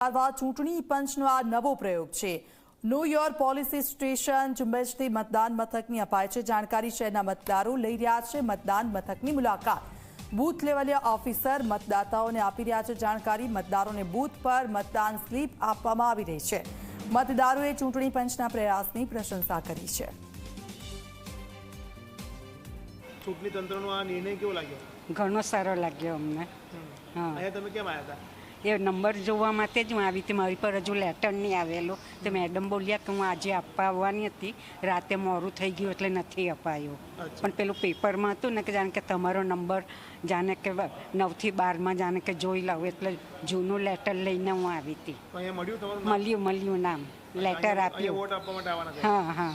ત્યારબાદ ચૂંટણી પંચનો આ નવો પ્રયોગ છે. નો યોર પોલિસી સ્ટેશન ઝુંબેશથી મતદાન મથકની અપાય છે. જાણકારી શહેરના મતદારો લઈ રહ્યા છે મતદાન મથકની મુલાકાત. બૂથ લેવલે ઓફિસર મતદાતાઓને આપી રહ્યા છે જાણકારી. મતદારોને બૂથ પર મતદાન સ્લીપ આપવામાં આવી રહી છે. મતદારોએ ચૂંટણી પંચના પ્રયાસની પ્રશંસા કરી છે. ચૂંટણી તંત્રનો આ નિર્ણય કેવો લાગ્યો? ઘણો સારો લાગ્યો અમને. હા. અહીંયા તમે કેમ આવ્યા હતા? એ નંબર જોવા માટે જ હું આવી હતી. મારી પર હજુ લેટર નહીં આવેલો. તો મેડમ બોલ્યા કે હું આજે આપવા આવવાની હતી. રાતે મોડું થઈ ગયું એટલે નથી અપાયો. પણ પેલું પેપરમાં હતું ને કે જાણે કે તમારો નંબર જાણે કે નવથી બારમાં જાણે કે જોઈ લઉં એટલે જૂનું લેટર લઈને હું આવી હતી. મળ્યું મળ્યું નામ. લેટર આપ્યું. હા હા.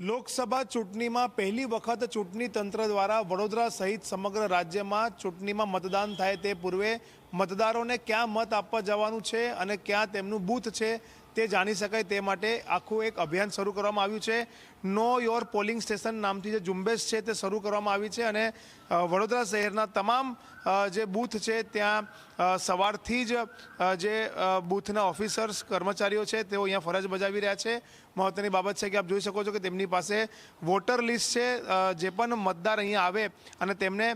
લોકસભા ચૂંટણીમાં પહેલી વખત ચૂંટણી તંત્ર દ્વારા વડોદરા સહિત સમગ્ર રાજ્યમાં ચૂંટણીમાં મતદાન થાય તે પૂર્વે મતદારોને ક્યાં મત આપવા જવાનું છે અને ક્યાં તેમનું બૂથ છે તે જાણી શકાય તે માટે આખું એક અભિયાન શરૂ કરવામાં આવ્યું છે. નો યોર પોલિંગ સ્ટેશન નામથી જે ઝુંબેશ છે તે શરૂ કરવામાં આવી છે અને વડોદરા શહેરના તમામ જે બૂથ છે ત્યાં સવારથી જ જે બૂથના ઓફિસર્સ, કર્મચારીઓ છે તેઓ અહીંયા ફરજ બજાવી રહ્યા છે. મહત્વની બાબત છે કે આપ જોઈ શકો છો કે તેમની પાસે વોટર લિસ્ટ છે જે પણ મતદાર અહીંયા આવે અને તેમને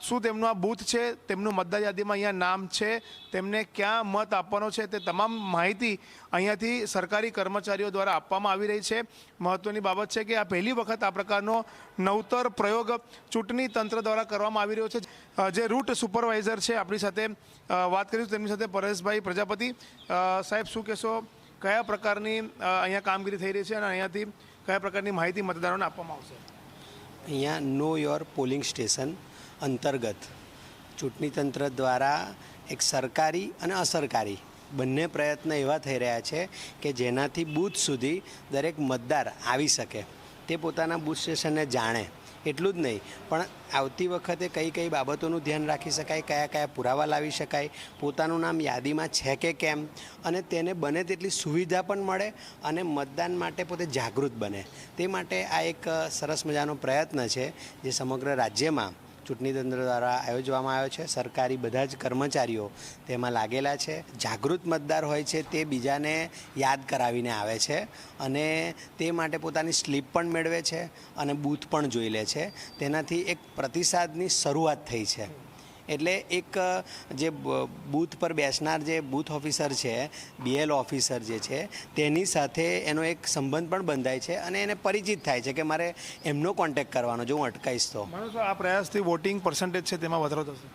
શું તેમનું આ બૂથ છે તેમનું મતદાર યાદીમાં અહીંયા નામ છે, તેમને ક્યાં મત આપવાનો છે તે તમામ માહિતી અહીંયાથી સરકારી કર્મચારીઓ દ્વારા આપવામાં આવી રહી છે. મહત્વની બાબત છે કે આ પહેલી વખત આ પ્રકારનો નવતર પ્રયોગ ચૂંટણી તંત્ર દ્વારા કરવામાં આવી રહ્યો છે. જે રૂટ સુપરવાઇઝર છે, આપણી સાથે વાત કરીશું તેમની સાથે પરેશભાઈ પ્રજાપતિ. સાહેબ, શું કહેશો? કયા પ્રકારની અહીંયા કામગીરી થઈ રહી છે અને અહીંયાથી કયા પ્રકારની માહિતી મતદારોને આપવામાં આવશે? અહીંયા નો યોર પોલિંગ સ્ટેશન અંતર્ગત ચૂંટણી તંત્ર દ્વારા એક સરકારી અને અસરકારી બંને પ્રયત્ન એવા થઈ રહ્યા છે કે જેનાથી બૂથ સુધી દરેક મતદાર આવી શકે. તે પોતાના બૂથ સ્ટેશનને જાણે. એટલું જ નહીં, પણ આવતી વખતે કઈ કઈ બાબતોનું ધ્યાન રાખી શકાય, કયા કયા પુરાવા લાવી શકાય, પોતાનું નામ યાદીમાં છે કે કેમ, અને તેને બને તેટલી સુવિધા પણ મળે અને મતદાન માટે પોતે જાગૃત બને. તે માટે આ એક સરસ મજાનો પ્રયત્ન છે જે સમગ્ર રાજ્યમાં ચૂંટણી તંત્ર દ્વારા આયોજવામાં આવ્યો છે. સરકારી બધા જ કર્મચારીઓ તેમાં લાગેલા છે. જાગૃત મતદાર હોય છે તે બીજાને યાદ કરાવીને આવે છે અને તે માટે પોતાની સ્લીપ પણ મેળવે છે અને બૂથ પણ જોઈ લે છે. તેનાથી એક પ્રતિસાદની શરૂઆત થઈ છે. એટલે એક જે બૂથ પર બેસનાર જે બૂથ ઓફિસર છે બીએલ ઓફિસર જે છે તેની સાથે એનો એક સંબંધ પણ બંધાય છે અને એને પરિચિત થાય છે કે મારે એમનો કોન્ટેક્ટ કરવાનો જો હું અટકાઈશ તો. આ પ્રયાસથી વોટિંગ પર્સન્ટેજ છે તેમાં વધારો થશે?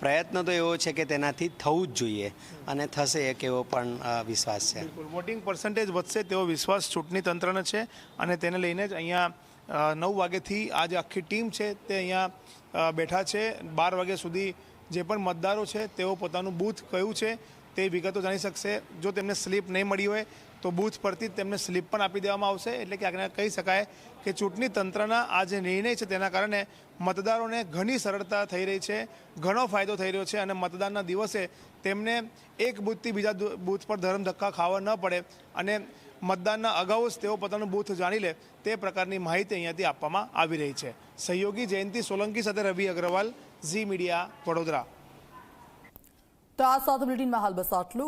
પ્રયત્ન તો એવો છે કે તેનાથી થવું જ જોઈએ અને થશે એક એવો પણ વિશ્વાસ છે. વોટિંગ પર્સન્ટેજ વધશે તેવો વિશ્વાસ ચૂંટણી તંત્રને છે અને તેને લઈને જ અહીંયા નવ વાગ્યાથી આ જે આખી ટીમ છે તે અહીંયા બેઠા છે. બાર વાગ્યા સુધી જે પણ મતદારો છે તેઓ પોતાનું બૂથ કયું છે તે વિગતો જાણી શકશે. જો તેમને સ્લીપ નહીં મળી હોય તો બૂથ પરથી તેમને સ્લીપ પણ આપી દેવામાં આવશે. એટલે કે આગળ કહી શકાય કે ચૂંટણી તંત્રના આ જે નિર્ણય છે તેના કારણે મતદારોને ઘણી સરળતા થઈ રહી છે, ઘણો ફાયદો થઈ રહ્યો છે અને મતદાનના દિવસે તેમને એક બૂથથી બીજા બૂથ પર ધરમ ધક્કા ખાવા ન પડે અને મતદાનના અગાઉ જ તેઓ પોતાનું બૂથ જાણી લે તે પ્રકારની માહિતી અહીંયાથી આપવામાં આવી રહી છે. સહયોગી જયંતિ સોલંકી સાથે રવિ અગ્રવાલ, ઝી મીડિયા, વડોદરા. તો આ સાથે બુલેટિનમાં હાલ બસ આટલું.